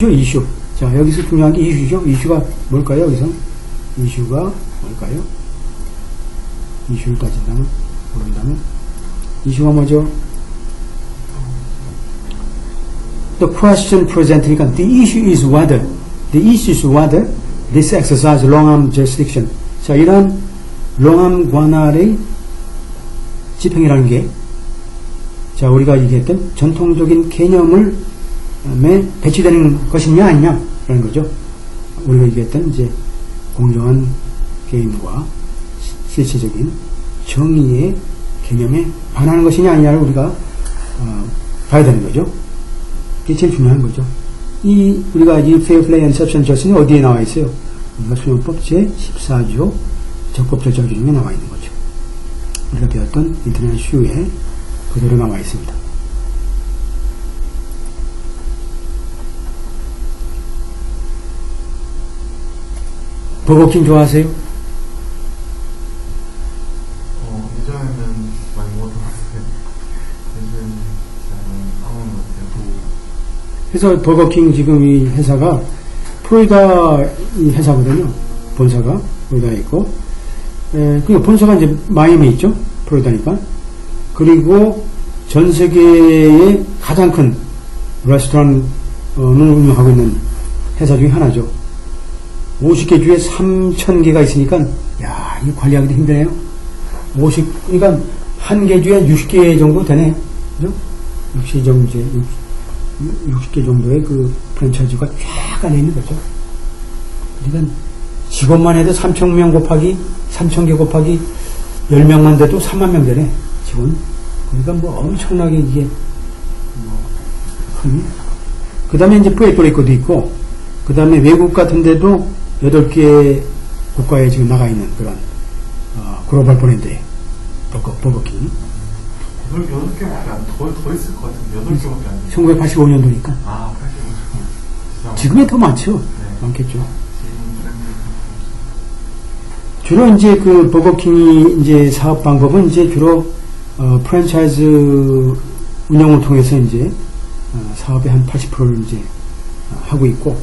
이슈, 이슈. 자, 여기서 중요한 게 이슈죠. 이슈가 뭘까요, 여기서? 이슈가 뭘까요? 이슈를 따진다면, 모른다면. 이슈가 뭐죠? The question presented, the issue is whether, the issue is whether this exercise long-arm jurisdiction. 자, 이런 long-arm 관할의 집행이라는 게, 자, 우리가 얘기했던 전통적인 개념을 에 배치되는 것이냐 아니냐 라는 거죠. 우리가 얘기했던 이제 공정한 게임과 시- 실체적인 정의의 개념에 반하는 것이냐 아니냐를 우리가 어, 봐야 되는 거죠. 이게 제일 중요한 거죠. 이 우리가 이 play and exception justice는 어디에 나와 있어요? 우리가 수용법 제 14조 적법절 정지 중에 나와 있는 거죠. 우리가 배웠던 인터넷 슈에 그대로 나와 있습니다. 버거킹 좋아하세요? 어, 예전에는 많이 먹어봤어요. 요즘 잘은 안 먹는 것 같아요. 그래서 버거킹 지금 이 회사가 프로이다 이 회사거든요. 본사가 프로이다에 있고, 에, 그 본사가 이제 마이애미에 있죠. 프로이다니까. 그리고 전 세계의 가장 큰 레스토랑을 운영하고 있는 회사 중에 하나죠. 50개 주에 3,000개가 있으니까, 야, 이 관리하기도 힘드네요. 50, 그러니까 한 개 주에 60개 정도 되네. 그죠? 60 정도, 이제 60 개 정도의 그 프랜차이즈가 쫙 깔려 있는 거죠. 그러니까 직원만 해도 3,000명 곱하기 3,000개 곱하기 10명만 돼도 3만 명 되네, 직원. 그러니까 뭐 엄청나게 이게 뭐 큰. 그 다음에 이제 푸에토리코도 있고, 그 다음에 외국 같은 데도 8개 국가에 지금 나가 있는 그런 어, 글로벌 브랜드예요. 버거, 버거킹. 여덟, 여덟 개밖에 안, 더, 더 있을 것 같은데, 여덟 개밖에 안 돼요. 1985년도니까. 아, 85. 지금이 더 많죠. 네. 많겠죠. 주로 이제 그 버거킹이 이제 사업 방법은 이제 주로 어, 프랜차이즈 운영을 통해서 이제 어, 사업의 한 80%를 이제 어, 하고 있고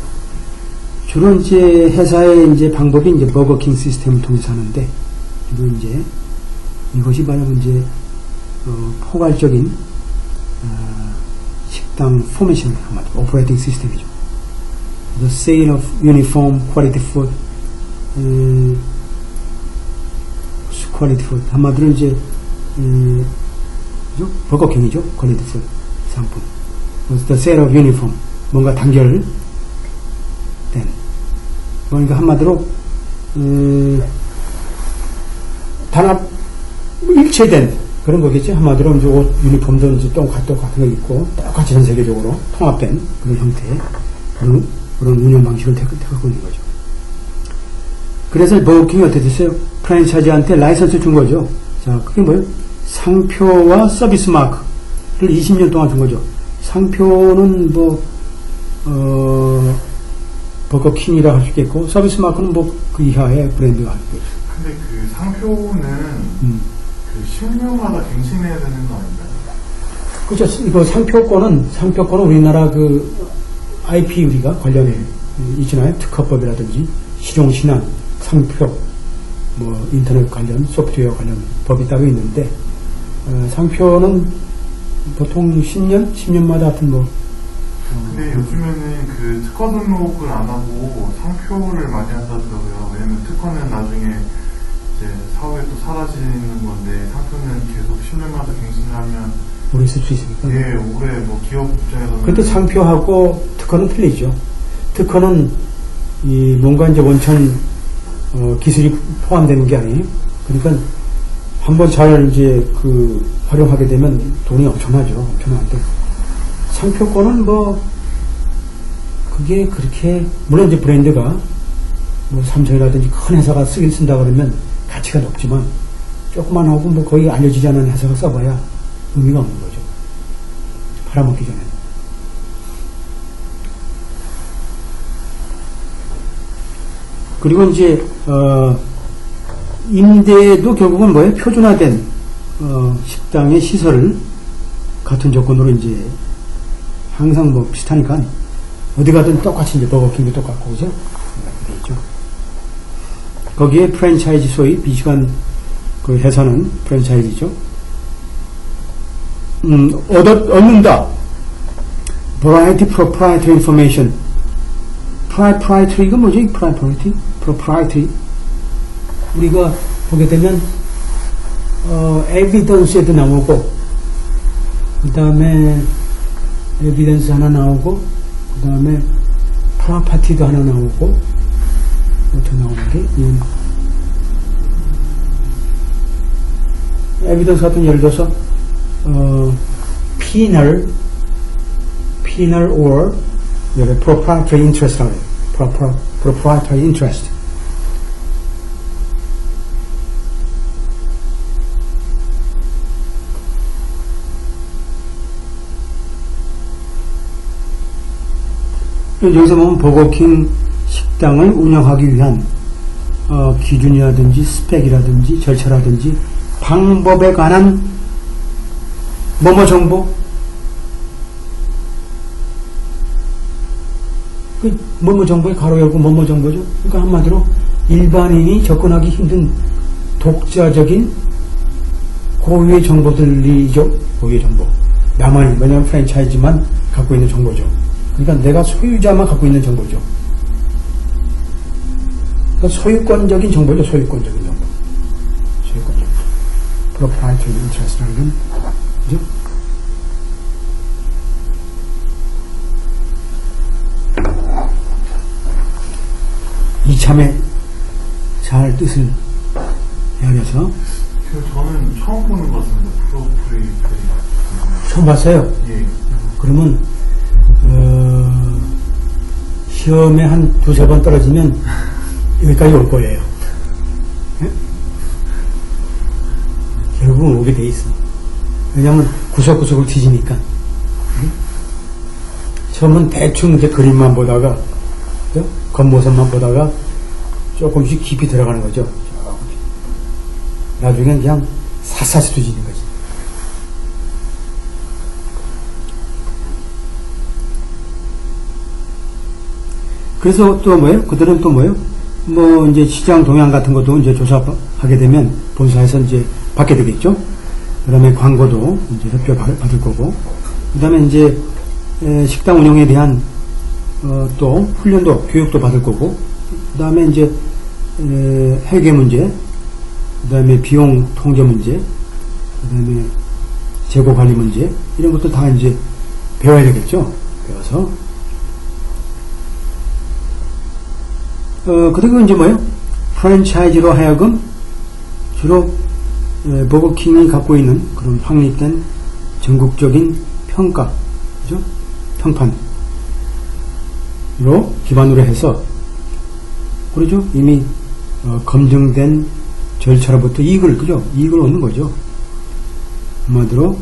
주로 이제 회사의 이제 방법이 이제 버거킹 시스템을 통해서 하는데 주로 이제 이것이 바로 이제 어, 포괄적인 어, 식당 포메이션 한마디로 오퍼레이팅 시스템이죠. The sale of uniform quality food 음, 퀄리티 푸드 한마디로 이제 음? 버거킹이죠 퀄리티 푸드 상품 the sale of uniform 뭔가 단결된 그러니까 한마디로 음, 단합 일체된 그런 거겠죠 한마디로 이제 옷 유니폼도 이제 똑같 똑 같은 거 입고 똑같이 전 세계적으로 통합된 그런 형태의 그런, 그런 운영 방식을 택- 택하고 있는 거죠. 그래서 버거킹이 어떻게 됐어요? 프랜차이즈한테 라이선스 준 거죠. 자, 그게 뭐예요? 상표와 서비스 마크를 20년 동안 준 거죠. 상표는 뭐, 어, 버거킹이라 할 수 있겠고, 서비스 마크는 뭐 그 이하의 브랜드가 할 수 있겠죠. 근데 그 상표는 음. 그 식료마다 갱신해야 되는 거 아닌가요? 그죠. 이거 상표권은, 상표권은 우리나라 그 IP 우리가 관련해 있잖아요. 특허법이라든지, 실용 신안, 상표, 뭐, 인터넷 관련, 소프트웨어 관련 법이 따로 있는데, 어, 상표는 보통 10년? 10년마다 하여튼 뭐, 근데 요즘에는 그 특허 등록을 안 하고 상표를 많이 한다더라고요. 왜냐면 특허는 나중에 이제 사후에 또 사라지는 건데 상표는 계속 10년마다 갱신하면 오래 쓸수 있으니까. 예, 올해 뭐 기업 입장에서는 그런데 상표하고 특허는 틀리죠. 특허는 이 뭔가 이제 원천 어, 기술이 포함되는 게 아니에요. 그러니까 한번 잘 이제 그 활용하게 되면 돈이 엄청나죠. 엄청나는데 상표권은 뭐 그게 그렇게 물론 이제 브랜드가 뭐 삼성이라든지 큰 회사가 쓰긴 쓴다 그러면 가치가 높지만 조그만 하고 뭐 거의 알려지지 않은 회사가 써봐야 의미가 없는 거죠. 팔아먹기 전에. 그리고 이제 어, 임대도 결국은 뭐예요? 표준화된 어, 식당의 시설을 같은 조건으로 이제 항상 뭐 비슷하니까 어디 가든 똑같이 이제 버거킹도 똑같고, 그죠? 있죠. 거기에 프랜차이즈 소위 미시간 그 회사는 프랜차이즈죠. 음, 얻, 얻는다. Variety Proprietary Information. Proprietary, 이거 뭐지? Proprietary? Proprietary. 우리가 보게 되면, 어, evidence에도 나오고, 그 다음에 evidence 하나 나오고, 그 다음에 property도 하나 나오고, 어떻게 나오는 게? 이건 evidence 같은 예를 들어서, 어, penal, penal or 여기 proprietary interest라고 해요. Propri- proprietary interest. 여기서 보면 버거킹 식당을 운영하기 위한 어, 기준이라든지 스펙이라든지 절차라든지 방법에 관한 뭐뭐 정보 그 뭐뭐 정보에 가로 열고 뭐뭐 정보죠. 그러니까 한마디로 일반인이 접근하기 힘든 독자적인 고유의 정보들이죠. 고유의 정보. 나만이 왜냐하면 프랜차이즈만 갖고 있는 정보죠. 그러니까 내가 소유자만 갖고 있는 정보죠. 그러니까 소유권적인 정보죠. 소유권적인 정보. 소유권적. proprietary interest라는 건 그죠? 이참에 잘 뜻을 헤아려서 그 저는 처음 보는 것 같습니다. 프로프리테리. 처음 봤어요. 예. 그러면 어, 시험에 한 두세 번 떨어지면 여기까지 올 거예요. 예? 결국은 오게 돼 있어. 왜냐하면 구석구석을 뒤지니까. 예? 처음은 대충 이제 그림만 보다가 그죠? 겉모습만 보다가 조금씩 깊이 들어가는 거죠. 나중엔 그냥 샅샅이 뒤지는 거지. 그래서 또 뭐예요? 그들은 또 뭐예요? 뭐 이제 시장 동향 같은 것도 이제 조사하게 되면 본사에서 이제 받게 되겠죠. 그다음에 광고도 이제 협조 받- 받을 거고. 그다음에 이제 에, 식당 운영에 대한 어, 또 훈련도 교육도 받을 거고. 그다음에 이제 에, 회계 문제, 그다음에 비용 통제 문제, 그다음에 재고 관리 문제 이런 것도 다 이제 배워야 되겠죠. 배워서 어, 그리고 이제 뭐예요? 프랜차이즈로 하여금 주로 에, 버거킹이 갖고 있는 그런 확립된 전국적인 평가, 그죠? 평판으로 기반으로 해서 그러죠? 이미 어, 검증된 절차로부터 이익을, 그죠? 이익을 얻는 거죠. 한마디로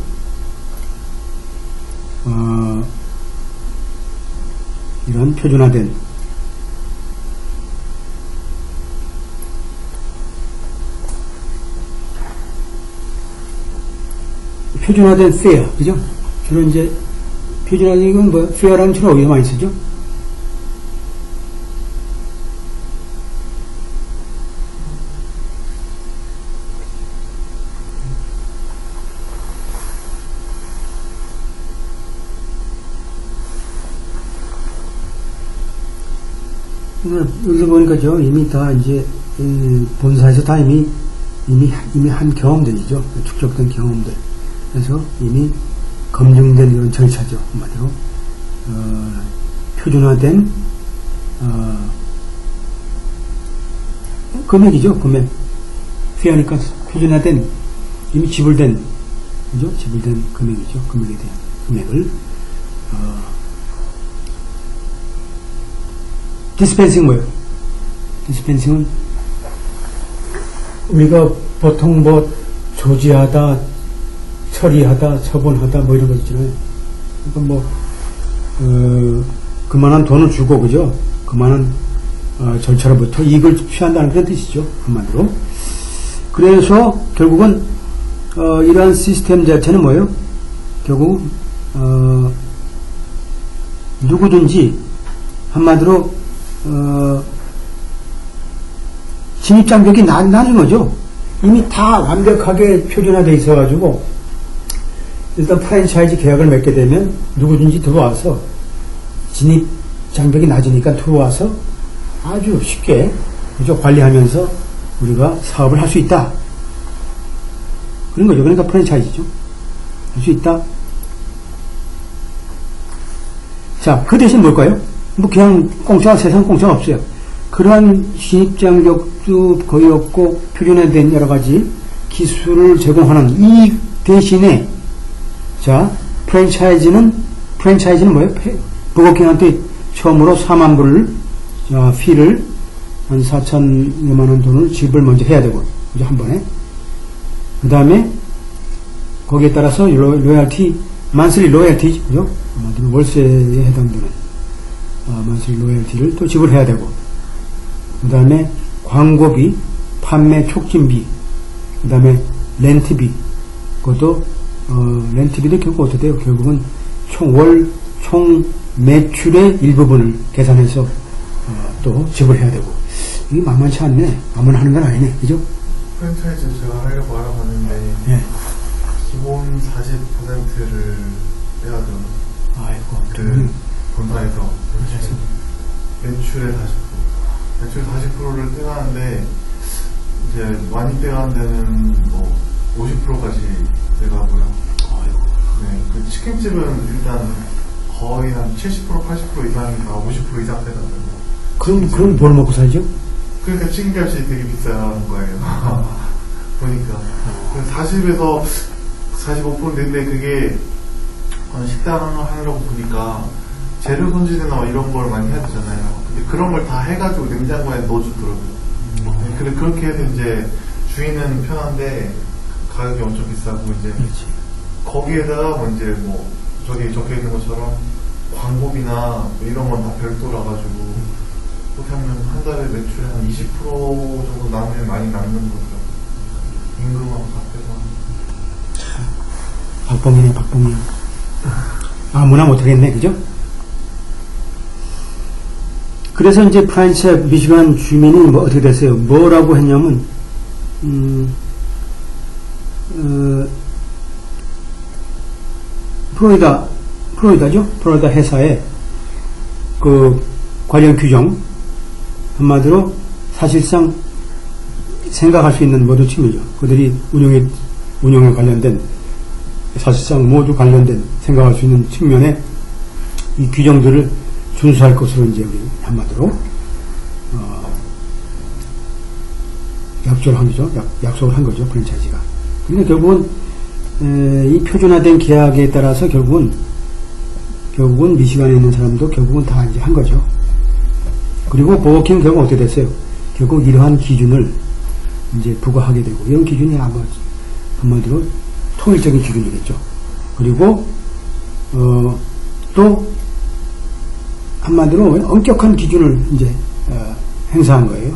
어, 이런 표준화된 표준화된 fair, 그죠? 주로 이제 표준화된 이건 뭐 fair라는 주로 어디서 많이 쓰죠? 여기서 보니까 저 이미 다 이제 이 본사에서 다 이미 이미 이미 한 경험들이죠 축적된 경험들 그래서 이미 검증된 이런 절차죠 한마디로. 어, 표준화된 어, 금액이죠 금액. 피하니까 표준화된 이미 지불된 그죠? 지불된 금액이죠 금액에 대한 금액을. 어, 디스펜싱 뭐예요? 디스펜싱은 우리가 보통 뭐 조지하다, 처리하다, 처분하다 뭐 이런 거 있잖아요. 그러니까 뭐 어, 그만한 돈을 주고 그죠? 그만한 어, 절차로부터 이익을 취한다는 그런 뜻이죠 한마디로. 그래서 결국은 어, 이러한 시스템 자체는 뭐예요? 결국 어, 누구든지 한마디로 어, 진입 장벽이 나, 낮은 거죠. 이미 다 완벽하게 표준화되어 있어가지고 일단 프랜차이즈 계약을 맺게 되면 누구든지 들어와서 진입 장벽이 낮으니까 들어와서 아주 쉽게 그죠 관리하면서 우리가 사업을 할 수 있다. 그런 거죠. 그러니까 프랜차이즈죠. 할 수 있다. 자, 그 대신 뭘까요? 뭐 그냥 공짜 세상 공짜 없어요. 그러한 진입장벽도 거의 없고 표준화된 여러 가지 기술을 제공하는 이 대신에 자 프랜차이즈는 프랜차이즈는 뭐예요? 페- 버거킹한테 처음으로 4만 불을 자, 피를 한 4천여만 원 돈을 지불 먼저 해야 되고 이제 한 번에 그 다음에 거기에 따라서 로, 로얄티 만슬리 로얄티 그죠? 월세에 해당되는 아, 만슬리 로얄티를 또 지불해야 되고 그 다음에 광고비, 판매 촉진비, 그 다음에 렌트비, 그것도, 어, 렌트비도 결국 어떻게 돼요? 결국은 총 월, 총 매출의 일부분을 계산해서, 어, 또 지불해야 되고. 이게 만만치 않네. 아무나 하는 건 아니네. 그죠? 프랜차이즈 제가 하려고 알아봤는데 예. 기본 40%를 빼야 돼요. 아이고, 그 그러면, 본사에서 매출의 40%. 매출 40%를 떼가는데 이제 많이 떼가는 데는 뭐 50%까지 떼가고요. 아이고, 네, 그 치킨집은 일단 거의 한 70% 80% 이상이 다50% 이상 떼가거든요. 그럼, 그럼 뭘 먹고 살죠? 그러니까 치킨값이 되게 비싼 거예요. 보니까. 40에서 45%인데 그게 어, 식당을 하려고 보니까 재료 손질이나 뭐 이런 걸 많이 해야 되잖아요. 근데 그런 걸 다 해가지고 냉장고에 넣어주더라고요. 네, 근데 그렇게 해서 이제 주인은 편한데 가격이 엄청 비싸고 이제 그렇지. 거기에다가 뭐 이제 뭐 저기 적혀 있는 것처럼 광고비나 뭐 이런 건 다 별도라 가지고 그렇게 하면 한 달에 매출에 한 20% 정도 남으면 많이 남는 거죠. 임금하고 다 빼서. 박봉이네, 박봉이. 아무나 못하겠네, 그죠? 그래서 이제 프란스 미시간 주민이 뭐 어떻게 됐어요? 뭐라고 했냐면, 음, 어, 프로이다, 프로이다죠? 프로이다 회사에 그 관련 규정, 한마디로 사실상 생각할 수 있는 모든 측면이죠. 그들이 운영에, 운영에 관련된 사실상 모두 관련된 생각할 수 있는 측면에 이 규정들을 준수할 것으로 이제 우리 한마디로 어, 약조를 한 거죠. 약, 약속을 한 거죠. 프랜차이즈가. 근데 결국은 에, 이 표준화된 계약에 따라서 결국은 결국은 미시간에 있는 사람도 결국은 다 이제 한 거죠. 그리고 버거킹 결국 어떻게 됐어요? 결국 이러한 기준을 이제 부과하게 되고 이런 기준이 아마 한마디로 통일적인 기준이겠죠. 그리고 어, 또 한마디로 엄격한 기준을 이제 어, 행사한 거예요.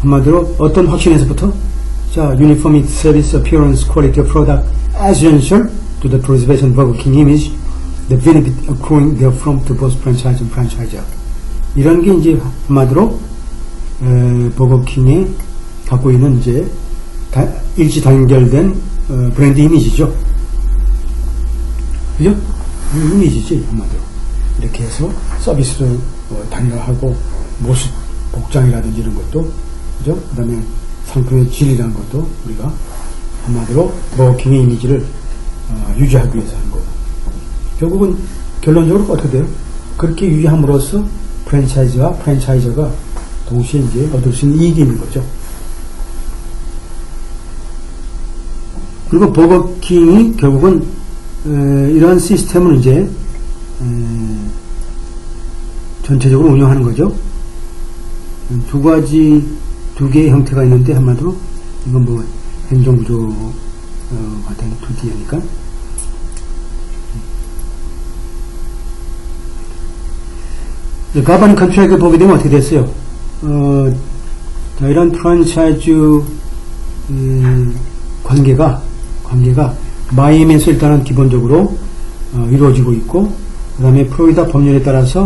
한마디로 어떤 확신에서부터 자 uniformity, service, appearance, quality of product essential to the preservation of Burger King image, the benefit accruing therefrom to both franchise and franchisor. 이런 게 이제 한마디로 에, 버거킹이 갖고 있는 이제 다- 일치 단결된 어, 브랜드 이미지죠. 그죠? 이 이미지지 한마디로 이렇게 해서 서비스를 어, 단일화하고 모습 복장이라든지 이런 것도 그죠? 그다음에 상품의 질이라는 것도 우리가 한마디로 버거킹의 이미지를 어, 유지하기 위해서 한 거고 결국은 결론적으로 어떻게 돼요? 그렇게 유지함으로써 프랜차이즈와 프랜차이저가 동시에 이제 얻을 수 있는 이익이 있는 거죠. 그리고 버거킹이 결국은 에, 이러한 시스템을 이제 에, 전체적으로 운영하는 거죠. 두 가지 두 개의 형태가 있는데 한마디로 이건 뭐 행정구조 어, 같은 두디니까 가바니 컨트랙을 보게 되면 어떻게 됐어요? 어, 자, 이런 프랜차이즈 음, 관계가 관계가 마이애미에서 일단은 기본적으로 어, 이루어지고 있고 그 다음에 프로이다 법률에 따라서